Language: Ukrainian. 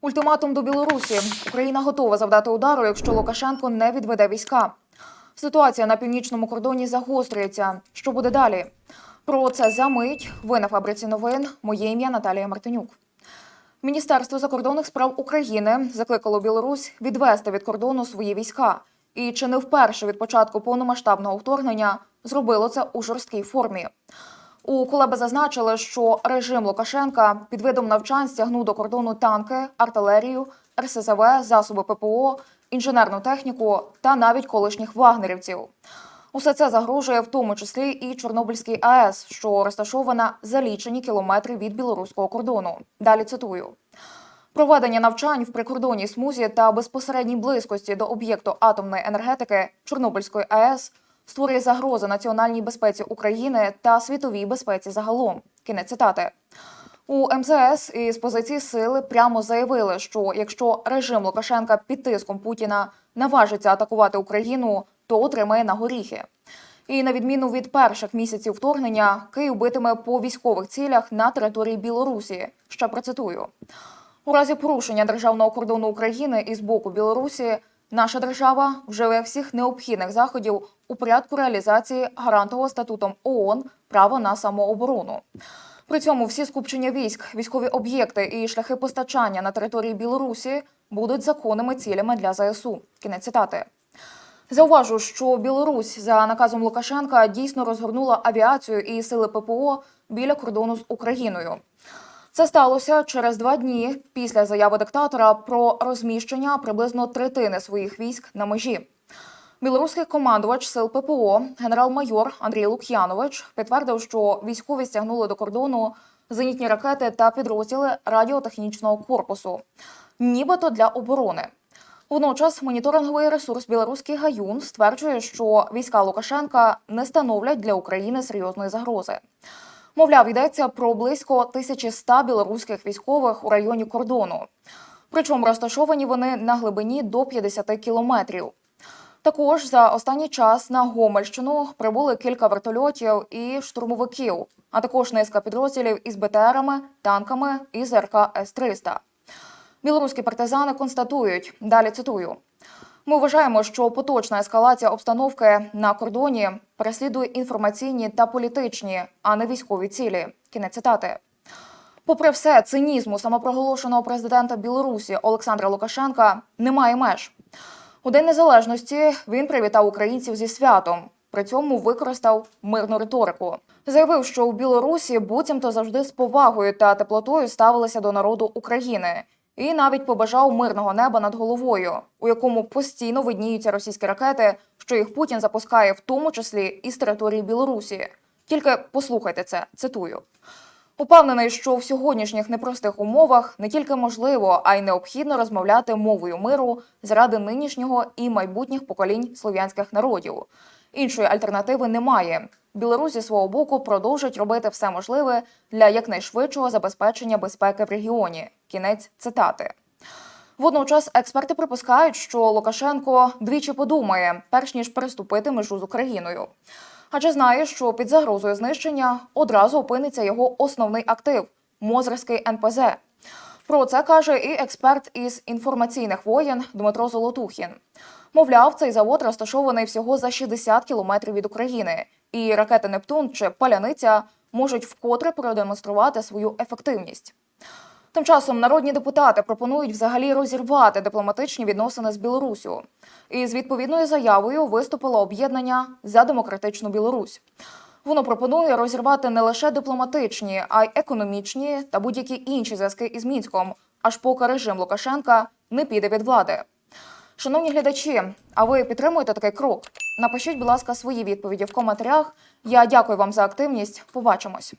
Ультиматум до Білорусі. Україна готова завдати удару, якщо Лукашенко не відведе війська. Ситуація на північному кордоні загострюється. Що буде далі? Про це за мить. Ви на фабриці новин. Моє ім'я Наталія Мартинюк. Міністерство закордонних справ України закликало Білорусь відвести від кордону свої війська. І чи не вперше від початку повномасштабного вторгнення зробило це у жорсткій формі. У Кулеби зазначили, що режим Лукашенка під видом навчань стягнув до кордону танки, артилерію, РСЗВ, засоби ППО, інженерну техніку та навіть колишніх вагнерівців. Усе це загрожує в тому числі і Чорнобильській АЕС, що розташована за лічені кілометри від білоруського кордону. Далі цитую. Проведення навчань в прикордонній смузі та безпосередній близькості до об'єкту атомної енергетики Чорнобильської АЕС створює загрози національній безпеці України та світовій безпеці загалом. Кінець цитати. У МЗС із позиції сили прямо заявили, що якщо режим Лукашенка під тиском Путіна наважиться атакувати Україну, то отримає на горіхи. І на відміну від перших місяців вторгнення, Київ битиме по військових цілях на території Білорусі. Ще процитую. У разі порушення державного кордону України із боку Білорусі наша держава вживе всіх необхідних заходів у порядку реалізації гарантового статутом ООН права на самооборону. При цьому всі скупчення військ, військові об'єкти і шляхи постачання на території Білорусі будуть законними цілями для ЗСУ. Кінець цитати. Зауважу, що Білорусь за наказом Лукашенка дійсно розгорнула авіацію і сили ППО біля кордону з Україною. Це сталося через два дні після заяви диктатора про розміщення приблизно третини своїх військ на межі. Білоруський командувач сил ППО генерал-майор Андрій Лук'янович підтвердив, що військові стягнули до кордону зенітні ракети та підрозділи радіотехнічного корпусу, нібито для оборони. Водночас моніторинговий ресурс Білоруський Гаюн стверджує, що війська Лукашенка не становлять для України серйозної загрози. Мовляв, йдеться про близько 1100 білоруських військових у районі кордону. Причому розташовані вони на глибині до 50 кілометрів. Також за останній час на Гомельщину прибули кілька вертольотів і штурмовиків, а також низка підрозділів із БТРами, танками і ЗРК С-300. Білоруські партизани констатують, далі цитую. Ми вважаємо, що поточна ескалація обстановки на кордоні переслідує інформаційні та політичні, а не військові цілі. Кінець цитати. Попри все, цинізму самопроголошеного президента Білорусі Олександра Лукашенка немає меж. У День Незалежності він привітав українців зі святом. При цьому використав мирну риторику. Заявив, що у Білорусі буцімто завжди з повагою та теплотою ставилися до народу України, і навіть побажав мирного неба над головою, у якому постійно видніються російські ракети, що їх Путін запускає, в тому числі із території Білорусі. Тільки послухайте це, цитую. Упевнений, що в сьогоднішніх непростих умовах не тільки можливо, а й необхідно розмовляти мовою миру заради нинішнього і майбутніх поколінь слов'янських народів. Іншої альтернативи немає. Білорусь зі свого боку продовжить робити все можливе для якнайшвидшого забезпечення безпеки в регіоні. Кінець цитати. Водночас експерти припускають, що Лукашенко двічі подумає, перш ніж переступити межу з Україною. Адже знає, що під загрозою знищення одразу опиниться його основний актив Мозерський НПЗ. Про це каже і експерт із інформаційних воєн Дмитро Золотухін. Мовляв, цей завод розташований всього за 60 кілометрів від України, і ракети Нептун чи Паляниця можуть вкотре продемонструвати свою ефективність. Тим часом народні депутати пропонують взагалі розірвати дипломатичні відносини з Білорусю. І з відповідною заявою виступило об'єднання за демократичну Білорусь. Воно пропонує розірвати не лише дипломатичні, а й економічні та будь-які інші зв'язки із мінськом, аж поки режим Лукашенка не піде від влади. Шановні глядачі, а ви підтримуєте такий крок? Напишіть, будь ласка, свої відповіді в коментарях. Я дякую вам за активність. Побачимось.